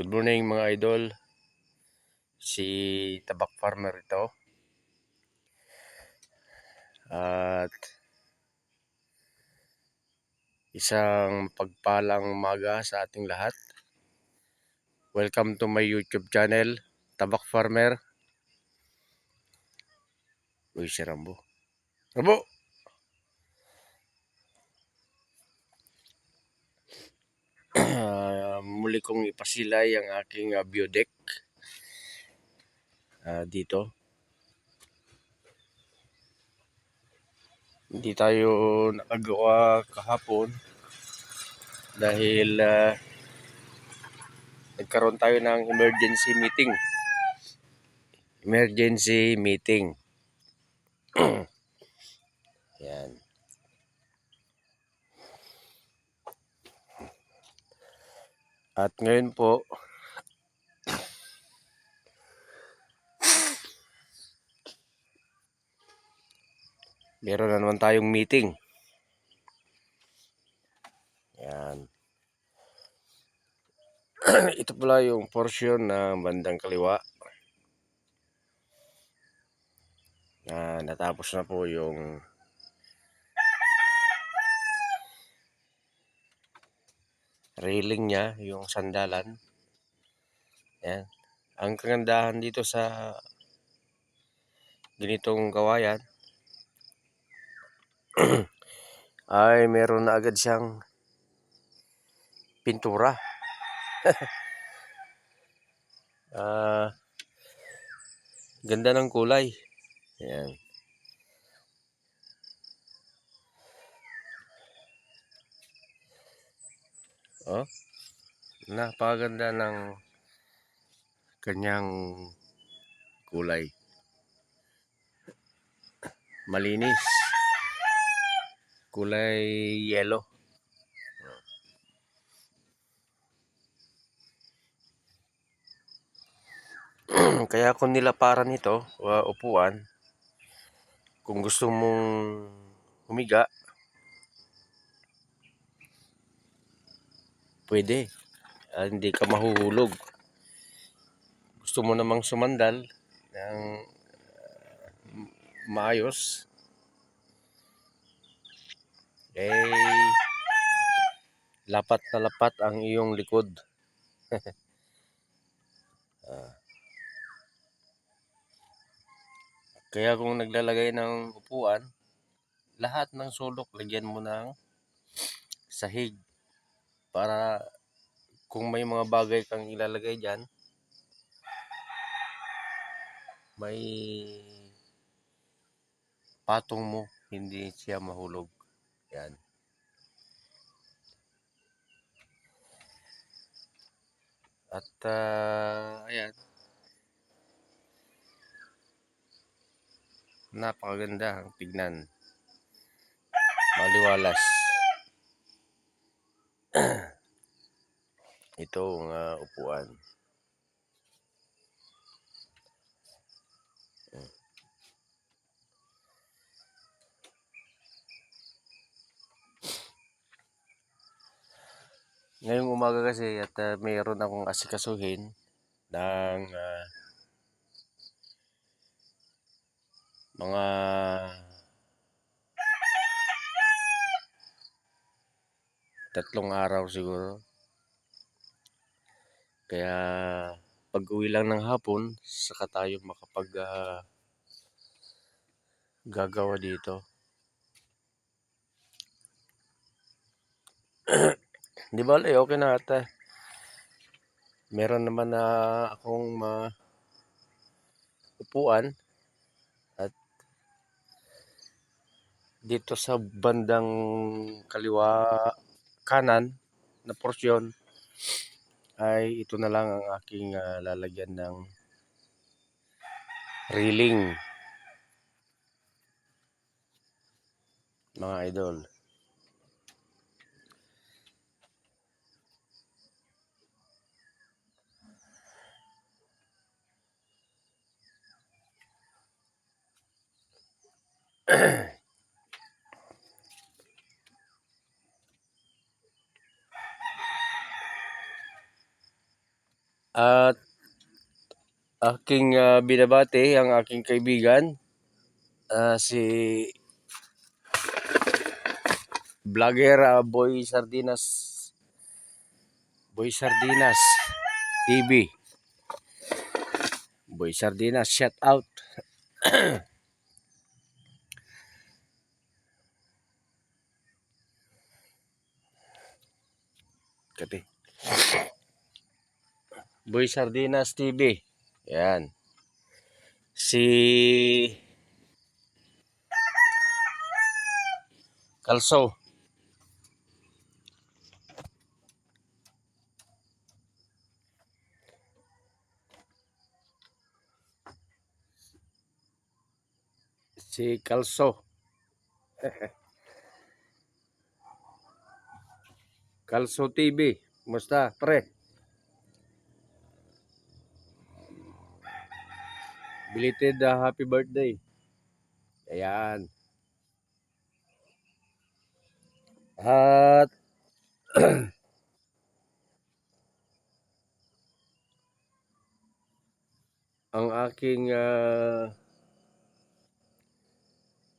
Good morning mga idol. Si Tabak Farmer ito. At isang pagpalang umaga sa ating lahat. Welcome to my YouTube channel, Tabak Farmer. Uy, si Rambo. Rambo! Ah, muli kong ipasilay ang aking uh, biodeck ah, dito. Hindi tayo nakagawa kahapon dahil ah, nagkaroon tayo ng emergency meeting. Emergency meeting. Yan. At ngayon po, meron na naman tayong meeting. Yan. Ito pala yung portion na bandang kaliwa. Na natapos na po yung railing niya, yung sandalan. Yan. Ang kagandahan dito sa ganitong kawayan ay meron na agad siyang pintura. Ah, ganda ng kulay. Yan. Oh, napakaganda ng kanyang kulay. Malinis. Kulay yellow. Kaya kung nilaparan ito, uh, upuan, kung gusto mong humiga, pwede. Ah, hindi ka mahuhulog. Gusto mo namang sumandal ng ah, maayos, eh, lapat na lapat ang iyong likod. Ah. Kaya kung naglalagay ng upuan, lahat ng sulok lagyan mo ng sahig para kung may mga bagay kang ilalagay dyan, may patong mo, hindi siya mahulog. Yan. At ah, ayan, napakaganda ang tignan. Maliwalas. Ito ang ah, upuan. Mm. Ngayong umaga kasi at ah, mayroon akong asikasuhin ng ah, mga tatlong araw siguro. Kaya pag uwi lang ng hapon, saka tayo makapag ah, gagawa dito. Di ba, okay na ata. Meron naman na akong ma upuan at dito sa bandang kaliwa kanan na porsyon ay ito na lang ang aking uh, lalagyan ng reeling mga idol Ahem. aking ah, binabati ang aking kaibigan ah, si vlogger ah, Boy Sardinas. Boy Sardinas TV Boy Sardinas shout out. Kati. Boy Sardinas TV yan. Si Kalso. Si Kalso. Kalso TV Kumusta pre Belated uh, happy birthday. Ayan. At ang aking ah,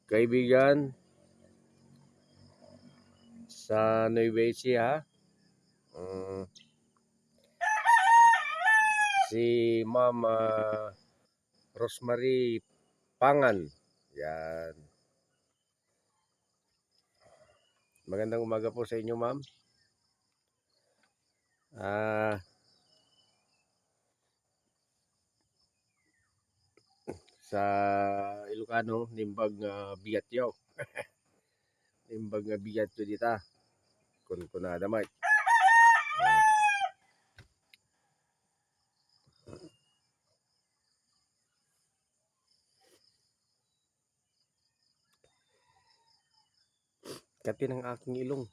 kaibigan sa Nueva Ecija mm, si Ma'am ah, Rosemary Pangan yan. Magandang umaga po sa inyo ma'am. Ah sa Ilocano nimbag nga biyatyo nimbag nga biyatyo dita. Kun kunada may kati ng aking ilong.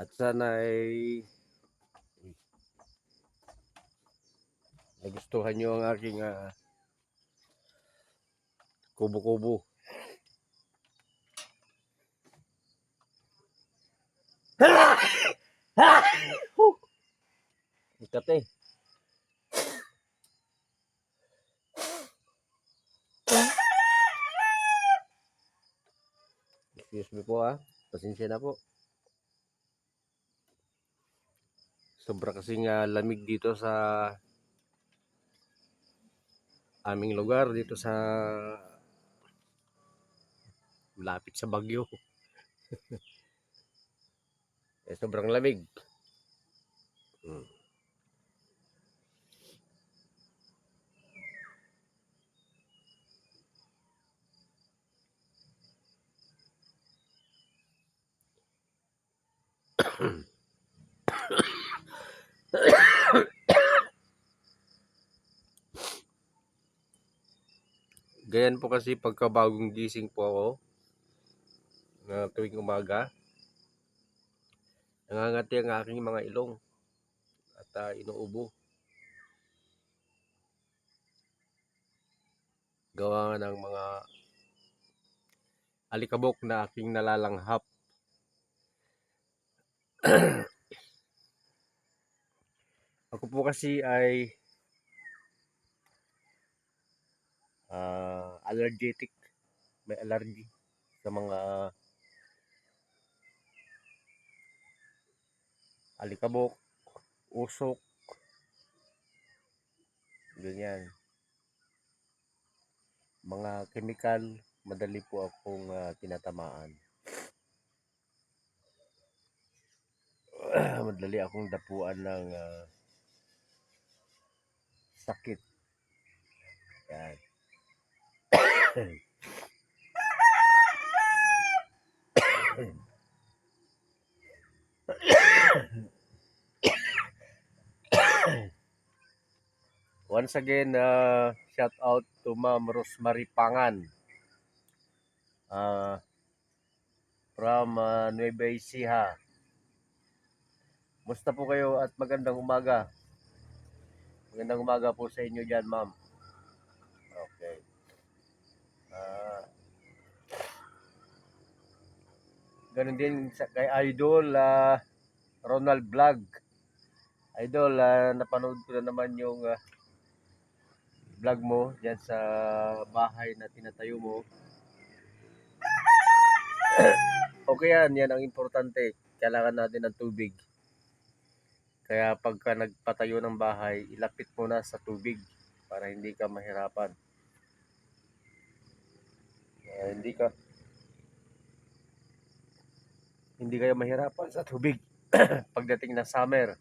At sana ay nagustuhan nyo ang aking ah, kubo-kubo. Ikate. Excuse me po ah. Pasensya na po. Sobra kasing ah, lamig dito sa aming lugar dito sa malapit sa Bagyo. eh, sobrang lamig. Hmm. Ganyan po kasi pagkabagong gising po ako na tuwing umaga. Nangangati ang aking mga ilong at ah, inuubo. Gawa ng mga alikabok na aking nalalanghap. Ako po kasi ay ah, allergetic. May allergy sa mga alikabok, usok, ganyan. Mga chemical, madali po akong ah, tinatamaan. Madali akong dapuan ng ah, sakit. Yan. Once again, uh, shout out to Ma'am Rosemary Pangan. Uh, from uh, Nueva Ecija. Musta po kayo at magandang umaga. Magandang umaga po sa inyo dyan, ma'am. Okay. Ah, ganun din sa, kay Idol ah, Ronald Vlog. Idol, ah, napanood ko na naman yung ah, vlog mo diyan sa bahay na tinatayo mo. okay yan, yan ang importante. Kailangan natin ng tubig. Kaya pagka nagpatayo ng bahay, ilapit mo na sa tubig para hindi ka mahirapan. Ah, hindi ka hindi kayo mahirapan sa tubig pagdating ng summer.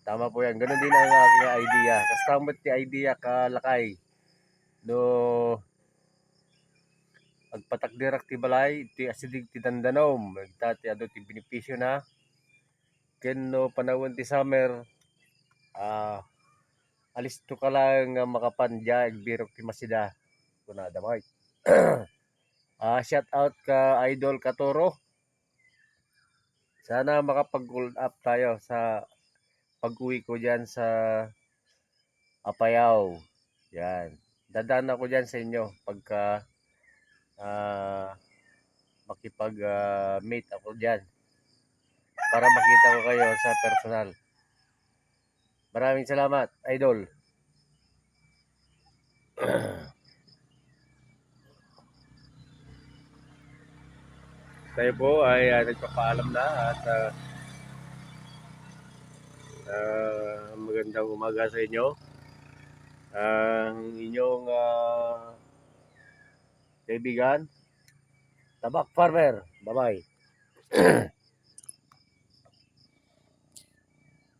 Tama po yan. Ganun din ang aking idea. Kastamot ti idea kalakay. No agpatakdirak ti balay ti asidig ti dandanom. Nagtati ado ti benepisyo na. Ken no panahon ti summer ah alis to ka lang nga makapandya igbirok ti masida. Kunada may. Ah, shout out ka Idol Katoro. Sana makapag-gold up tayo sa pag-uwi ko diyan sa Apayao. Yan. Dadaan ako diyan sa inyo pagka ah makipag ah, meet ako diyan para makita ko kayo sa personal. Maraming salamat, Idol. Tayo po ay ah, nagpapaalam na at ah, ah, magandang umaga sa inyo. Ang inyong ah, kaibigan, Tabak Farmer. Bye-bye.